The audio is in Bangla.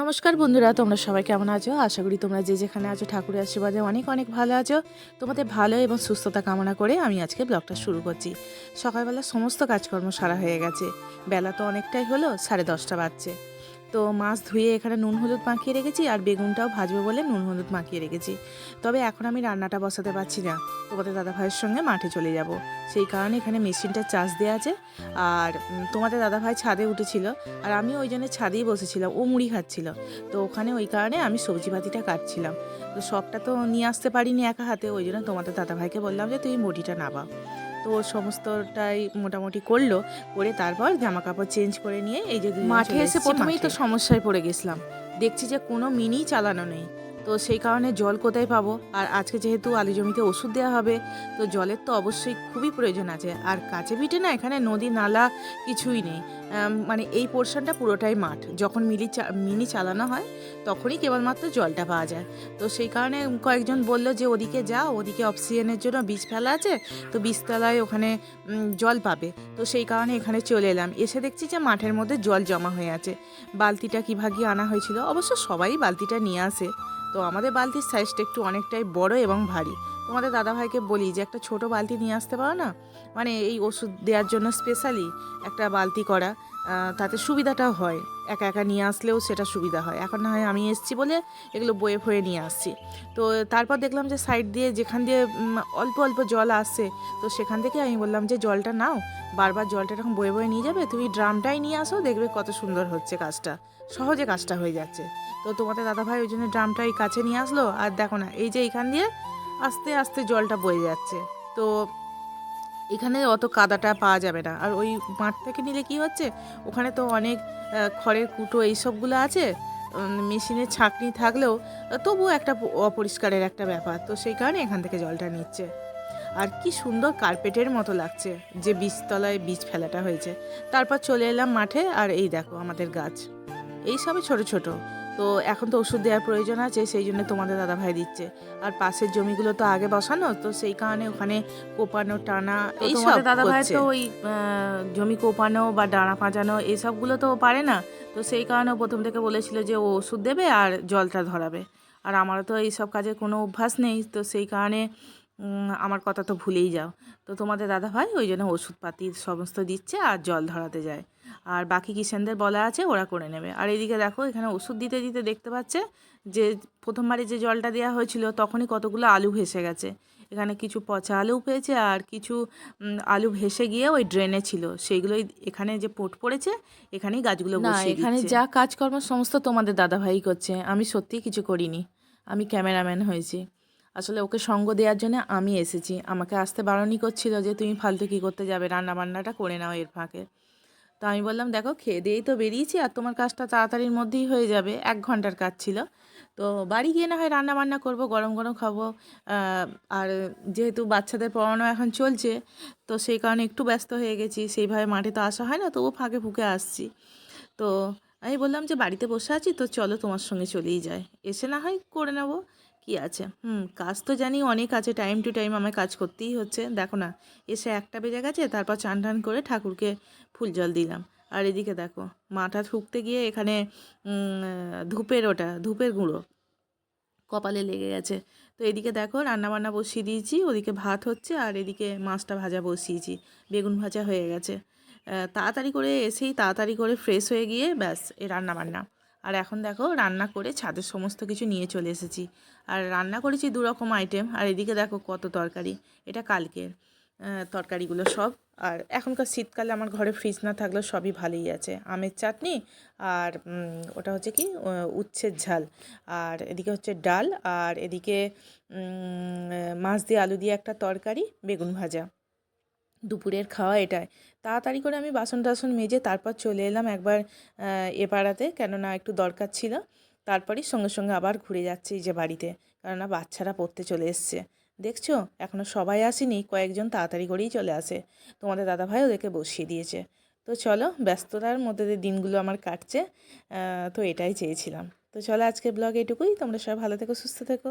নমস্কার বন্ধুরা, তোমরা সবাই কেমন আছো? আশা করি তোমরা যে যেখানে আছো ঠাকুরের আশীর্বাদে অনেক অনেক ভালো আছো। তোমাদের ভালো এবং সুস্থতা কামনা করে আমি আজকে ব্লগটা শুরু করছি। সকালবেলা সমস্ত কাজকর্ম সারা হয়ে গেছে। বেলা তো অনেকটাই হলো, সাড়ে দশটা বাজছে। তো মাছ ধুয়ে এখানে নুন হলুদ মাখিয়ে রেখেছি আর বেগুনটাও ভাজবো বলে নুন হলুদ মাখিয়ে রেখেছি। তবে এখন আমি রান্নাটা বসাতে পারছি না। তোমাদের দাদা ভাইয়ের সঙ্গে মাঠে চলে যাব। সেই কারণে এখানে মেশিনটা চার্জ দেওয়া আছে। আর তোমাদের দাদা ভাই ছাদে উঠেছিল আর আমি ওই জন্য ছাদেই বসেছিলাম। ও মুড়ি খাচ্ছিল। তো ওখানে ওই কারণে আমি সবজি পাতিটা কাটছিলাম। তো সবটা তো নিয়ে আসতে পারিনি একা হাতে। ওই জন্য তোমাদের দাদাভাইকে বললাম যে, তুই বটিটা নাবা তো সমস্তটাই মোটামুটি করল করে তারপর জামা কাপড় চেঞ্জ করে নিয়ে এই যে মাঠে এসে প্রথমেই তো সমস্যায় পড়ে গেছিলাম। দেখছি যে কোনো মিনি চালানো নেই। তো সেই কারণে জল কোথায় পাবো? আর আজকে যেহেতু আলু জমিতে ওষুধ দেওয়া হবে, তো জলের তো অবশ্যই খুবই প্রয়োজন আছে। আর কাছে পিঠে না এখানে নদী নালা কিছুই নেই। মানে এই পোর্শনটা পুরোটাই মাঠ। যখন মিলি মিনি চালানো হয়, তখনই কেবলমাত্র জলটা পাওয়া যায়। তো সেই কারণে কয়েকজন বলল যে, ওদিকে যাও, ওদিকে অক্সিজেনের জন্য বীজ ফেলা আছে, তো বীজতলায় ওখানে জল পাবে। তো সেই কারণে এখানে চলে এলাম। এসে দেখছি যে মাঠের মধ্যে জল জমা হয়ে আছে। বালতিটা কী ভাগিয়ে আনা হয়েছিল? অবশ্য সবাই বালতিটা নিয়ে আসে। তো আমাদের বালতির সাইজটা একটু অনেকটাই বড় এবং ভারী। তোমাদের দাদাভাইকে বলি যে একটা ছোট বালতি নিয়ে আসতে পারো না? মানে এই ওষুধ দেওয়ার জন্য স্পেশালি একটা বালতি করা তাতে সুবিধাটাও হয়। একা একা নিয়ে আসলেও সেটা সুবিধা হয়। এখন না হয় আমি এসছি বলে এগুলো বয়ে ফয়ে নিয়ে আসছি। তো তারপর দেখলাম যে সাইড দিয়ে যেখান দিয়ে অল্প অল্প জল আসছে তো সেখান থেকে আমি বললাম যে, জলটা নাও। বারবার জলটা এরকম বয়ে বয়ে নিয়ে যাবে? তুমি ড্রামটাই নিয়ে আসো, দেখবে কত সুন্দর হচ্ছে কাজটা। সহজে কাজটা হয়ে যাচ্ছে। তো তোমাদের দাদাভাই ওই জন্য ড্রামটা এই কাছে নিয়ে আসলো। আর দেখো না, এই যে এখান দিয়ে আস্তে আস্তে জলটা বয়ে যাচ্ছে। তো এখানে অত কাদাটা পাওয়া যাবে না। আর ওই মাঠ থেকে নিলে কি হচ্ছে? ওখানে তো অনেক খড়ের কুটো এইসবগুলো আছে। মেশিনের ছাঁকনি থাকলেও তবুও একটা অপরিষ্কারের একটা ব্যাপার। তো সেই কারণে এখান থেকে জলটা নিচ্ছে। আর কি সুন্দর কার্পেটের মতো লাগছে যে বীজতলায় বীজ ফেলাটা হয়েছে। তারপর চলে এলাম মাঠে। আর এই দেখো আমাদের গাছ। এই সবে ছোট ছোট। তো এখন তো ওষুধ দেওয়ার প্রয়োজন আছে সেই জন্য তোমাদের দাদা ভাই দিচ্ছে। আর পাশের জমিগুলো তো আগে বসানো তো সেই কারণে ওখানে কোপানো টানা এই সব তোমাদের দাদা ভাই তো ওই জমি কোপানো বা ডানা পাঁচানো এইসবগুলো তো পারে না। তো সেই কারণে প্রথম থেকে বলেছিল যে ও ওষুধ দেবে আর জলটা ধরাবে। আর আমারও তো এইসব কাজের কোনো অভ্যাস নেই তো সেই কারণে আমার কথা তো ভুলেই যাও। তো তোমাদের দাদা ভাই ওই জন্য ওষুধপাতি সমস্ত দিচ্ছে আর জল ধরাতে যায়। আর বাকি কিষেনদের বলা আছে ওরা করে নেবে। আর এদিকে দেখো এখানে ওষুধ দিতে দিতে দেখতে পাচ্ছে যে প্রথমবারে যে জলটা দেওয়া হয়েছিল তখনই কতগুলো আলু ভেসে গেছে। এখানে কিছু পচা আলু পেয়েছে আর কিছু আলু ভেসে গিয়ে ওই ড্রেনে ছিল। সেইগুলোই এখানে যে পোট পড়েছে এখানেই গাছগুলো না এখানে যা কাজকর্ম সমস্ত তোমাদের দাদা ভাই করছে। আমি সত্যিই কিছু করিনি। আমি ক্যামেরাম্যান হয়েছি। আসলে ওকে সঙ্গ দেওয়ার জন্য আমি এসেছি। আমাকে আসতে বারণই করছিল যে তুমি ফালতু কী করতে যাবে? রান্না বান্নাটা করে নাও এর ফাঁকে। তো আমি বললাম, দেখো, খেয়ে দিয়েই তো বেরিয়েছি আর তোমার কাজটা তাড়াতাড়ির মধ্যেই হয়ে যাবে। এক ঘণ্টার কাজ ছিল। তো বাড়ি গিয়ে না হয় রান্না বান্না করব, গরম গরম খাব। আর যেহেতু বাচ্চাদের পড়ানো এখন চলছে, তো সেই কারণে একটু ব্যস্ত হয়ে গেছি। সেইভাবে মাঠে তো আসা হয় না তবু ফাঁকে ফুঁকে আসছি। তো আমি বললাম যে, বাড়িতে বসে আছি, তো চলো তোমার সঙ্গে চলেই যায় এসে না হয় করে নেব। কি আছে? হুম, কাজ তো জানি অনেক আছে টাইম টু টাইম আমায় কাজ করতেই হচ্ছে। দেখো না, এসে একটা বেজে গেছে, তারপর চান টান করে ঠাকুরকে ফুল জল দিলাম। আর এদিকে দেখো, মাথা ঠুকতে গিয়ে এখানে ধূপের ওটা, ধূপের গুঁড়ো কপালে লেগে গেছে। তো এদিকে দেখো রান্না বান্না বসিয়ে দিয়েছি, ওদিকে ভাত হচ্ছে, আর এদিকে মাছটা ভাজা বসিয়েছি। বেগুন ভাজা হয়ে গেছে। তাড়াতাড়ি করে এসেই তাড়াতাড়ি করে ফ্রেশ হয়ে গিয়ে ব্যাস, এ রান্না বান্না আর এখন দেখো রান্না করে ছাদের সমস্ত কিছু নিয়ে চলে এসেছি। আর রান্না করেছি দু রকম আইটেম আর এদিকে দেখো কত তরকারি, এটা কালকের তরকারিগুলো সব। আর এখনকার শীতকালে আমার ঘরে ফ্রিজ না থাকলেও সবই ভালোই আছে। আমের চাটনি আর ওটা হচ্ছে কি উচ্ছের ঝাল। আর এদিকে হচ্ছে ডাল, আর এদিকে মাছ দিয়ে আলু দিয়ে একটা তরকারি, বেগুন ভাজা। দুপুরের খাওয়া এটাই। তাড়াতাড়ি করে আমি বাসন টাসন মেজে তারপর চলে এলাম একবার এ পাড়াতে, কেননা একটু দরকার ছিল। তারপরই সঙ্গে সঙ্গে আবার ঘুরে যাচ্ছি যে বাড়িতে, কেননা বাচ্চারা পড়তে চলে এসছে। দেখছ? এখনও সবাই আসেনি, কয়েকজন তাড়াতাড়ি করেই চলে আসে। তোমাদের দাদাভাই ওদেরকে বসিয়ে দিয়েছে। তো চলো, ব্যস্ততার মধ্যে দিনগুলো আমার কাটছে তো এটাই চেয়েছিলাম। তো চলো আজকে ব্লগ এটুকুই, তোমরা সবাই ভালো থেকো, সুস্থ থেকো।